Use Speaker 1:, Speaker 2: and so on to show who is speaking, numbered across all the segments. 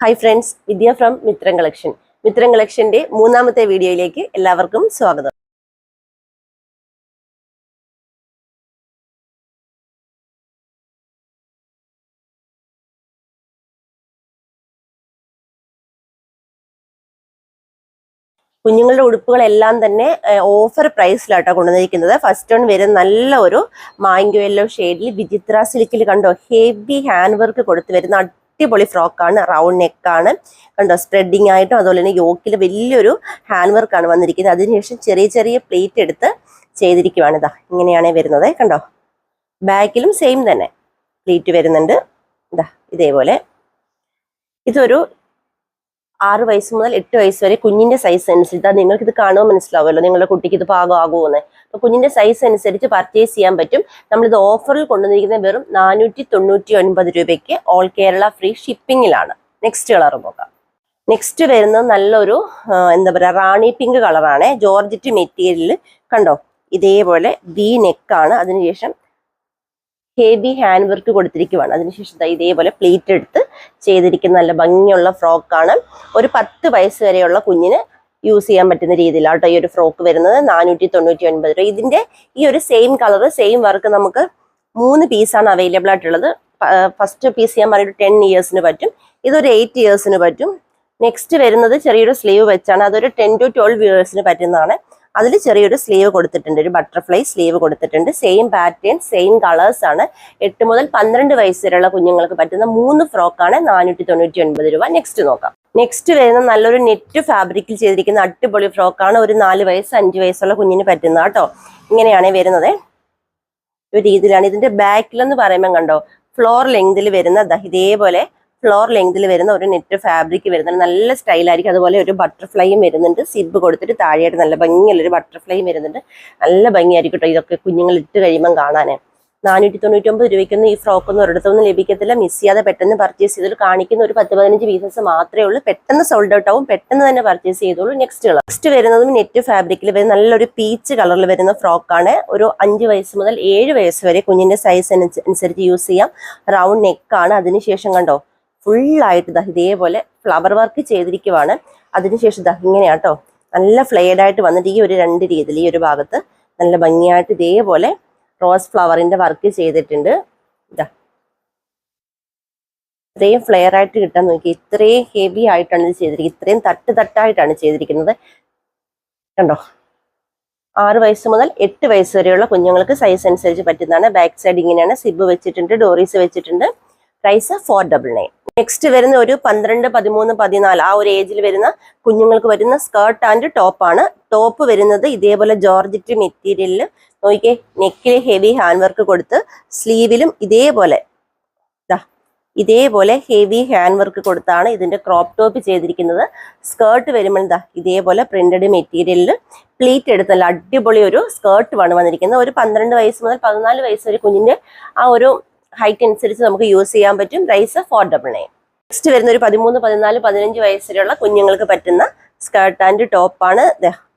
Speaker 1: Hi friends Vidya from Mithram collection Mithram കളക്ഷന്റെ മൂന്നാമത്തെ വീഡിയോയിലേക്ക് എല്ലാവർക്കും സ്വാഗതം. കുഞ്ഞുങ്ങളുടെ ഉടുപ്പുകളെല്ലാം തന്നെ ഓഫർ പ്രൈസിലാട്ടോ കൊണ്ടുവന്നിരിക്കുന്നത്. ഫസ്റ്റ് വൺ വരെ നല്ല ഒരു മാങ്കോ യെല്ലോ ഷെയ്ഡിൽ വിചിത്ര സിൽക്കിൽ കണ്ടോ? ഹെവി ഹാൻഡ് വർക്ക് കൊടുത്തു വരുന്ന അടിപൊളി ഫ്രോക്കാണ് റൗണ്ട് നെക്കാണ്. കണ്ടോ സ്പ്രെഡിങ് ആയിട്ടും അതുപോലെ തന്നെ യോക്കിൽ വലിയൊരു ഹാൻഡ് വർക്കാണ് വന്നിരിക്കുന്നത്. അതിനുശേഷം ചെറിയ ചെറിയ പ്ലേറ്റ് എടുത്ത് ചെയ്തിരിക്കുവാണ് ഇതാ ഇങ്ങനെയാണ് വരുന്നത്. കണ്ടോ ബാക്കിലും സെയിം തന്നെ. പ്ലേറ്റ് വരുന്നുണ്ട്. ഇതാ ഇതേപോലെ. ഇതൊരു ആറ് വയസ്സ് മുതൽ എട്ട് വയസ്സ് വരെ കുഞ്ഞിന്റെ സൈസ് അനുസരിച്ച്. നിങ്ങൾക്ക് ഇത് കാണുമ്പോൾ മനസ്സിലാവുമല്ലോ. നിങ്ങളുടെ കുട്ടിക്ക് ഇത് പാകമാകുമെന്ന് അപ്പൊ കുഞ്ഞിന്റെ സൈസ് അനുസരിച്ച് പർച്ചേസ് ചെയ്യാൻ പറ്റും. നമ്മളിത് ഓഫറിൽ കൊണ്ടുവന്നിരിക്കുന്നത് വെറും നാനൂറ്റി തൊണ്ണൂറ്റി ഒൻപത് രൂപയ്ക്ക് ഓൾ കേരള ഫ്രീ ഷിപ്പിങ്ങിലാണ് നെക്സ്റ്റ് കളർ നോക്കാം. നെക്സ്റ്റ് വരുന്നത് നല്ലൊരു എന്താ പറയുക റാണി പിങ്ക് കളറാണ് ജോർജറ്റ് മെറ്റീരിയലിൽ കണ്ടോ? ഇതേപോലെ വി നെക്കാണ് അതിനുശേഷം ഹെവി ഹാൻഡ് വർക്ക് കൊടുത്തിരിക്കുവാണ്. അതിനുശേഷം ഇതേപോലെ പ്ലേറ്റ് എടുത്ത് ചെയ്തിരിക്കുന്ന നല്ല ഭംഗിയുള്ള ഫ്രോക്കാണ് ഒരു പത്ത് വയസ്സ് വരെയുള്ള കുഞ്ഞിന് യൂസ് ചെയ്യാൻ പറ്റുന്ന രീതിയിലാണ് കേട്ടോ ഈ ഒരു ഫ്രോക്ക് വരുന്നത്. നാനൂറ്റി തൊണ്ണൂറ്റി ഒൻപത് രൂപ. ഇതിന്റെ ഈ ഒരു സെയിം കളർ സെയിം വർക്ക് നമുക്ക് മൂന്ന് പീസാണ് അവൈലബിൾ ആയിട്ടുള്ളത്. ഫസ്റ്റ് പീസ് ഞാൻ പറയുന്നത് ടെൻ ഇയേഴ്സിന് പറ്റും. ഇതൊരു എയ്റ്റ് ഇയേഴ്സിന് പറ്റും. നെക്സ്റ്റ് വരുന്നത് ചെറിയൊരു സ്ലീവ് വെച്ചാണ്. അതൊരു ടെൻ ടു ട്വൽവ് ഇയേഴ്സിന് പറ്റുന്നതാണ്. അതിൽ ചെറിയൊരു സ്ലീവ് കൊടുത്തിട്ടുണ്ട്. ഒരു ബട്ടർഫ്ലൈ സ്ലീവ് കൊടുത്തിട്ടുണ്ട്. സെയിം പാറ്റേൺ സെയിം കളേഴ്സ് ആണ്. എട്ട് മുതൽ പന്ത്രണ്ട് വയസ്സ് വരെയുള്ള കുഞ്ഞുങ്ങൾക്ക് പറ്റുന്ന മൂന്ന് ഫ്രോക്കാണ് നാനൂറ്റി തൊണ്ണൂറ്റി ഒൻപത് രൂപ. നെക്സ്റ്റ് നോക്കാം. നെക്സ്റ്റ് വരുന്ന നല്ലൊരു നെറ്റ് ഫാബ്രിക്കിൽ ചെയ്തിരിക്കുന്ന അടിപൊളി ഫ്രോക്കാണ് ഒരു നാല് വയസ്സ് അഞ്ച് വയസ്സുള്ള കുഞ്ഞിന് പറ്റുന്ന കേട്ടോ. ഇങ്ങനെയാണ് വരുന്നത്. ഒരു രീതിയിലാണ്. ഇതിന്റെ ബാക്കിലെന്ന് പറയുമ്പോൾ കണ്ടോ ഫ്ലോർ ലെങ്തിൽ വരുന്ന ഇതേപോലെ ഫ്ലോർ ലെങ്തിൽ വരുന്ന ഒരു നെറ്റ് ഫാബ്രിക് വരുന്നുണ്ട്. നല്ല സ്റ്റൈലായിരിക്കും അതുപോലെ ഒരു ബട്ടർഫ്ലൈയും വരുന്നുണ്ട്. സിബ് കൊടുത്തിട്ട് താഴെയായിട്ട് നല്ല ഭംഗിയുള്ള ഒരു ബട്ടർഫ്ലൈയും വരുന്നുണ്ട്. നല്ല ഭംഗിയായിരിക്കും കേട്ടോ ഇതൊക്കെ കുഞ്ഞുങ്ങൾ ഇട്ട് കഴിയുമ്പം കാണാൻ നാനൂറ്റി തൊണ്ണൂറ്റി ഒമ്പത് രൂപയ്ക്കൊന്നും ഈ ഫ്രോക്ക് ഒന്നും ഒരിടത്തൊന്നും ലഭിക്കത്തില്ല. മിസ് ചെയ്യാതെ പെട്ടെന്ന് പർച്ചേസ് ചെയ്തത് കാണിക്കുന്ന ഒരു പത്ത് പതിനഞ്ച് പീസസ് മാത്രമേ ഉള്ളൂ. പെട്ടെന്ന് സോൾഡ് ഔട്ട് ആവും. പെട്ടെന്ന് തന്നെ പർച്ചേസ് ചെയ്തോളൂ. നെക്സ്റ്റ് കളർ നെക്സ്റ്റ് വരുന്നതും നെറ്റ് ഫാബ്രിക്കിൽ വരുന്ന നല്ലൊരു പീച്ച് കളറിൽ വരുന്ന ഫ്രോക്കാണ് ഒരു അഞ്ച് വയസ്സ് മുതൽ ഏഴ് വയസ്സ് വരെ കുഞ്ഞിന്റെ സൈസ് അനുസരിച്ച് യൂസ് ചെയ്യാം. റൗണ്ട് നെക്കാണ് അതിനുശേഷം കണ്ടോ? ഫുള്ളായിട്ട് ദാ ഇതേപോലെ ഫ്ലവർ വർക്ക് ചെയ്തിരിക്കുവാണ്. അതിനുശേഷം ദാ കേട്ടോ നല്ല ഫ്ലെയർഡ് ആയിട്ട് വന്നിട്ട് ഈ ഒരു രണ്ട് രീതിയിൽ ഈ ഒരു ഭാഗത്ത് നല്ല ഭംഗിയായിട്ട് ഇതേപോലെ റോസ് ഫ്ലവറിന്റെ വർക്ക് ചെയ്തിട്ടുണ്ട്. ഇതാ ഇത്രയും ഫ്ലെയർ ആയിട്ട് കിട്ടാൻ നോക്കി. ഇത്രയും ഹെവി ആയിട്ടാണ് ഇത് ചെയ്തിരിക്കുന്നത്. ഇത്രയും തട്ട് തട്ടായിട്ടാണ് ചെയ്തിരിക്കുന്നത്. കണ്ടോ? ആറ് വയസ്സ് മുതൽ എട്ട് വയസ്സ് വരെയുള്ള കുഞ്ഞുങ്ങൾക്ക് സൈസ് അനുസരിച്ച് പറ്റുന്നതാണ്. ബാക്ക് സൈഡ് ഇങ്ങനെയാണ്. സിബ് വെച്ചിട്ടുണ്ട് ഡോറീസ് വെച്ചിട്ടുണ്ട്. Price four double nine next വരുന്ന ഒരു പന്ത്രണ്ട് പതിമൂന്ന് പതിനാല് ആ ഒരു ഏജിൽ വരുന്ന കുഞ്ഞുങ്ങൾക്ക് വരുന്ന സ്കേർട്ട് ആൻഡ് ടോപ്പാണ് ടോപ്പ് വരുന്നത് ഇതേപോലെ ജോർജറ്റ് മെറ്റീരിയലിൽ നോക്കിയേ നെക്കിൽ ഹെവി ഹാൻഡ് വർക്ക് കൊടുത്ത് സ്ലീവിലും ഇതേപോലെ ഇതേപോലെ ഹെവി ഹാൻഡ് വർക്ക് കൊടുത്താണ് ഇതിന്റെ ക്രോപ്പ് ടോപ്പ് ചെയ്തിരിക്കുന്നത്. സ്കേർട്ട് വരുമ്പോൾ എന്താ ഇതേപോലെ പ്രിന്റഡ് മെറ്റീരിയലിൽ പ്ലീറ്റ് എടുത്തല്ല അടിപൊളി ഒരു സ്കേർട്ട് വേണം വന്നിരിക്കുന്നത്. ഒരു പന്ത്രണ്ട് വയസ്സ് മുതൽ പതിനാല് വയസ്സ് വരെ കുഞ്ഞിന്റെ ആ ഒരു ഹൈറ്റ് അനുസരിച്ച് നമുക്ക് യൂസ് ചെയ്യാൻ പറ്റും. Price four double nine next വരുന്ന ഒരു പതിമൂന്ന് പതിനാല് പതിനഞ്ച് വയസ്സിലുള്ള കുഞ്ഞുങ്ങൾക്ക് പറ്റുന്ന സ്കേർട്ട് ആൻഡ് ടോപ്പാണ്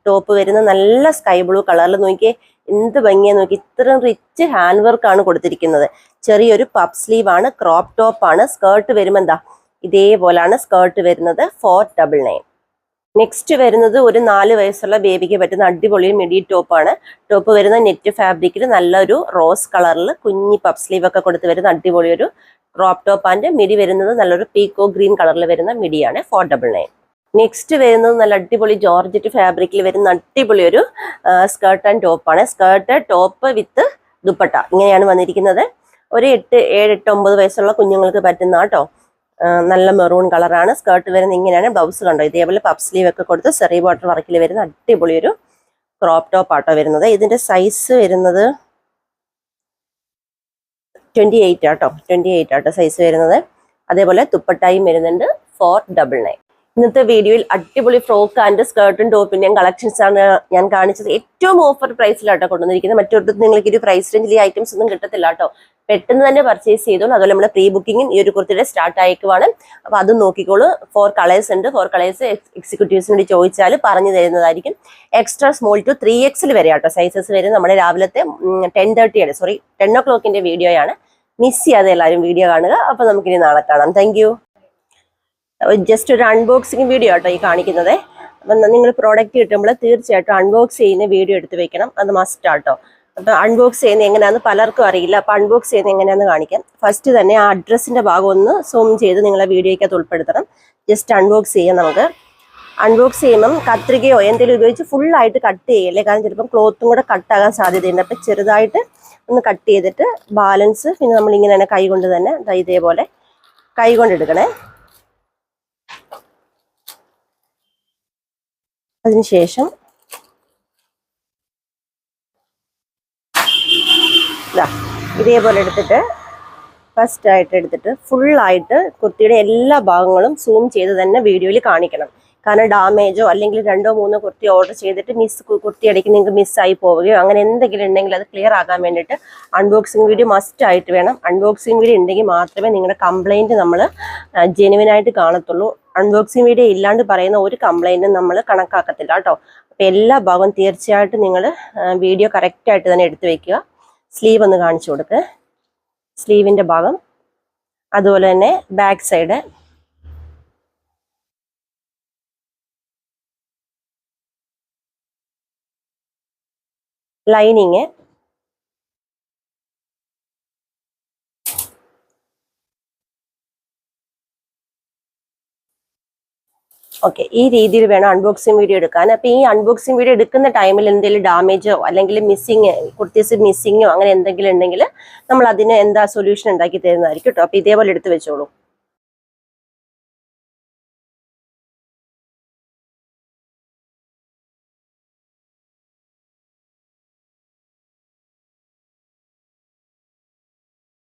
Speaker 1: ടോപ്പ് വരുന്ന നല്ല സ്കൈ ബ്ലൂ കളറിൽ നോക്കിയേ എന്ത് ഭംഗിയാ നോക്കി. ഇത്രയും റിച്ച് ഹാൻഡ് വർക്ക് ആണ് കൊടുത്തിരിക്കുന്നത്. ചെറിയൊരു പപ്പ് സ്ലീവ് ആണ് ക്രോപ്പ് ടോപ്പ് ആണ്. സ്കേർട്ട് വരുമ്പോൾ എന്താ ഇതേപോലാണ് സ്കേർട്ട് വരുന്നത്. ഫോർ ഡബിൾ നയൻ നെക്സ്റ്റ് വരുന്നത് ഒരു നാല് വയസ്സുള്ള ബേബിക്ക് പറ്റുന്ന അടിപൊളി മിഡി ടോപ്പാണ് ടോപ്പ് വരുന്ന നെറ്റ് ഫാബ്രിക്കിൽ നല്ലൊരു റോസ് കളറിൽ കുഞ്ഞി പപ്പ് സ്ലീവ് ഒക്കെ കൊടുത്ത് വരുന്ന അടിപൊളി ഒരു ക്രോപ്പ് ടോപ്പ് ആൻഡ് മിഡി വരുന്നത് നല്ലൊരു പീക്കോ ഗ്രീൻ കളറിൽ വരുന്ന മിഡിയാണ് ഫോർ ഡബിൾ നയൻ നെക്സ്റ്റ് വരുന്നത് നല്ല അടിപൊളി ജോർജറ്റ് ഫാബ്രിക്കിൽ വരുന്ന അടിപൊളി ഒരു സ്കേർട്ട് ആൻഡ് ടോപ്പാണ് സ്കേർട്ട് ടോപ്പ് വിത്ത് ദുപ്പട്ട. ഇങ്ങനെയാണ് വന്നിരിക്കുന്നത്. ഒരു എട്ട് ഏഴ് എട്ട് ഒമ്പത് വയസ്സുള്ള കുഞ്ഞുങ്ങൾക്ക് പറ്റുന്ന കേട്ടോ നല്ല മെറൂൺ കളറാണ്. സ്കേർട്ട് വരുന്നത് ഇങ്ങനെയാണ് ബ്ലൗസ് കണ്ടോ? ഇതേപോലെ പപ്പ് സ്ലീവ് ഒക്കെ കൊടുത്ത് സെറി ബോട്ടർ വർക്കിൽ വരുന്ന അടിപൊളി ഒരു ക്രോപ്പ് ടോപ്പ് ആട്ടോ വരുന്നത്. ഇതിന്റെ സൈസ് വരുന്നത് ട്വന്റി എയ്റ്റ് ആട്ടോ. ട്വന്റി എയ്റ്റ് ആട്ടോ സൈസ് വരുന്നത്. അതേപോലെ തുപ്പട്ടായും വരുന്നുണ്ട്. Four double nine. ഇന്നത്തെ വീഡിയോയിൽ അടിപൊളി ഫ്രോക്ക് ആൻഡ് സ്കേർട്ടും ടോപ്പിന്റെയും കളക്ഷൻസ് ആണ് ഞാൻ കാണിച്ചത്. ഏറ്റവും ഓഫർ പ്രൈസിലാട്ടോ കൊണ്ടുവന്നിരിക്കുന്നത്. മറ്റൊരിടത്ത് നിങ്ങൾക്ക് ഒരു പ്രൈസ് റേഞ്ചിൽ ഈ ഐറ്റംസ് ഒന്നും കിട്ടത്തില്ല കേട്ടോ. പെട്ടെന്ന് തന്നെ പർച്ചേസ് ചെയ്തോളൂ. അതുപോലെ നമ്മുടെ പ്രീ ബുക്കിംഗും ഈ ഒരു കുർത്തിയുടെ സ്റ്റാർട്ട് ആയിക്കുവാണ്. അപ്പൊ അത് നോക്കിക്കോളൂ. ഫോർ കളേഴ്സ് ഉണ്ട്. ഫോർ കളേഴ്സ് എക്സിക്യൂട്ടീവ്സിനോട് ചോദിച്ചാൽ പറഞ്ഞു തരുന്നതായിരിക്കും. എക്സ്ട്രാ സ്മോൾ ടു ത്രീ എക്സിൽ വരെ കേട്ടോ. സൈസസ് വരെ നമ്മുടെ രാവിലത്തെ ടെൻ തേർട്ടിയാണ് സോറി ടെൻ ഒ ക്ലോക്കിന്റെ വീഡിയോയാണ് മിസ് ചെയ്യാതെ എല്ലാവരും വീഡിയോ കാണുക. അപ്പൊ നമുക്കിനി നാളെ കാണാം. താങ്ക് ജസ്റ്റ് ഒരു അൺബോക്സിങ് വീഡിയോ ആട്ടോ ഈ കാണിക്കുന്നത്. അപ്പം നിങ്ങൾ പ്രോഡക്റ്റ് കിട്ടുമ്പോൾ തീർച്ചയായിട്ടും അൺബോക്സ് ചെയ്യുന്ന വീഡിയോ എടുത്ത് വെക്കണം. അത് മസ്റ്റ് ആട്ടോ. അപ്പം അൺബോക്സ് ചെയ്യുന്നത് എങ്ങനെയാണെന്ന് പലർക്കും അറിയില്ല. അപ്പം അൺബോക്സ് ചെയ്യുന്നത് എങ്ങനെയാണെന്ന് കാണിക്കാം. ഫസ്റ്റ് തന്നെ ആ അഡ്രസ്സിന്റെ ഭാഗം ഒന്ന് സൂം ചെയ്ത് നിങ്ങളെ വീഡിയോയ്ക്കകത്ത് ഉൾപ്പെടുത്തണം. ജസ്റ്റ് അൺബോക്സ് ചെയ്യാം നമുക്ക്. അൺബോക്സ് ചെയ്യുമ്പം കത്രികയോ എന്തെങ്കിലും ഉപയോഗിച്ച് ഫുള്ളായിട്ട് കട്ട് ചെയ്യല്ലേ? കാരണം ചിലപ്പം ക്ലോത്തും കൂടെ കട്ടാകാൻ സാധ്യതയുണ്ട്. അപ്പം ചെറുതായിട്ട് ഒന്ന് കട്ട് ചെയ്തിട്ട് ബാലൻസ് പിന്നെ നമ്മൾ ഇങ്ങനെ തന്നെ കൈ കൊണ്ട് തന്നെ ഇതേപോലെ കൈ കൊണ്ട് എടുക്കണേ. അതിനുശേഷം ദാ ഇതേപോലെ എടുത്തിട്ട് ഫസ്റ്റ് ആയിട്ട് എടുത്തിട്ട് ഫുള്ളായിട്ട് കുർത്തിയുടെ എല്ലാ ഭാഗങ്ങളും സൂം ചെയ്ത് തന്നെ വീഡിയോയിൽ കാണിക്കണം. കാരണം ഡാമേജോ അല്ലെങ്കിൽ രണ്ടോ മൂന്നോ കുർത്തി ഓർഡർ ചെയ്തിട്ട് മിസ് കുർത്തി ഇടയ്ക്ക് നിങ്ങൾക്ക് മിസ്സായി പോവുകയോ അങ്ങനെ എന്തെങ്കിലും ഉണ്ടെങ്കിൽ അത് ക്ലിയർ ആകാൻ വേണ്ടിയിട്ട് അൺബോക്സിങ് വീഡിയോ മസ്റ്റ് ആയിട്ട് വേണം. അൺബോക്സിങ് വീഡിയോ ഉണ്ടെങ്കിൽ മാത്രമേ നിങ്ങളുടെ കംപ്ലൈന്റ് നമ്മൾ ജെനുവിനായിട്ട് കാണത്തുള്ളൂ. അൺബോക്സിങ് വീഡിയോ ഇല്ലാണ്ട് പറയുന്ന ഒരു കംപ്ലൈന്റും നമ്മൾ കണക്കാക്കത്തില്ല കേട്ടോ. അപ്പോൾ എല്ലാ ഭാഗവും തീർച്ചയായിട്ടും നിങ്ങൾ വീഡിയോ കറക്റ്റായിട്ട് തന്നെ എടുത്തു വെക്കുക. സ്ലീവ് ഒന്ന് കാണിച്ചു കൊടുക്കുക സ്ലീവിന്റെ ഭാഗം. അതുപോലെ തന്നെ ബാക്ക് സൈഡ്. ലൈനിങ്. ഓക്കെ ഈ രീതിയിൽ വേണം അൺബോക്സിങ് വീഡിയോ എടുക്കാൻ. അപ്പോൾ ഈ അൺബോക്സിങ് വീഡിയോ എടുക്കുന്ന ടൈമിൽ എന്തെങ്കിലും ഡാമേജോ അല്ലെങ്കിൽ മിസ്സിങ് കുർത്തീസ് മിസ്സിങ്ങോ അങ്ങനെ എന്തെങ്കിലും ഉണ്ടെങ്കിൽ നമ്മൾ അതിന് എന്താ സൊല്യൂഷൻ ഉണ്ടാക്കി തരുന്നതായിരിക്കും കേട്ടോ അപ്പോൾ ഇതേപോലെ എടുത്ത് വെച്ചോളൂ.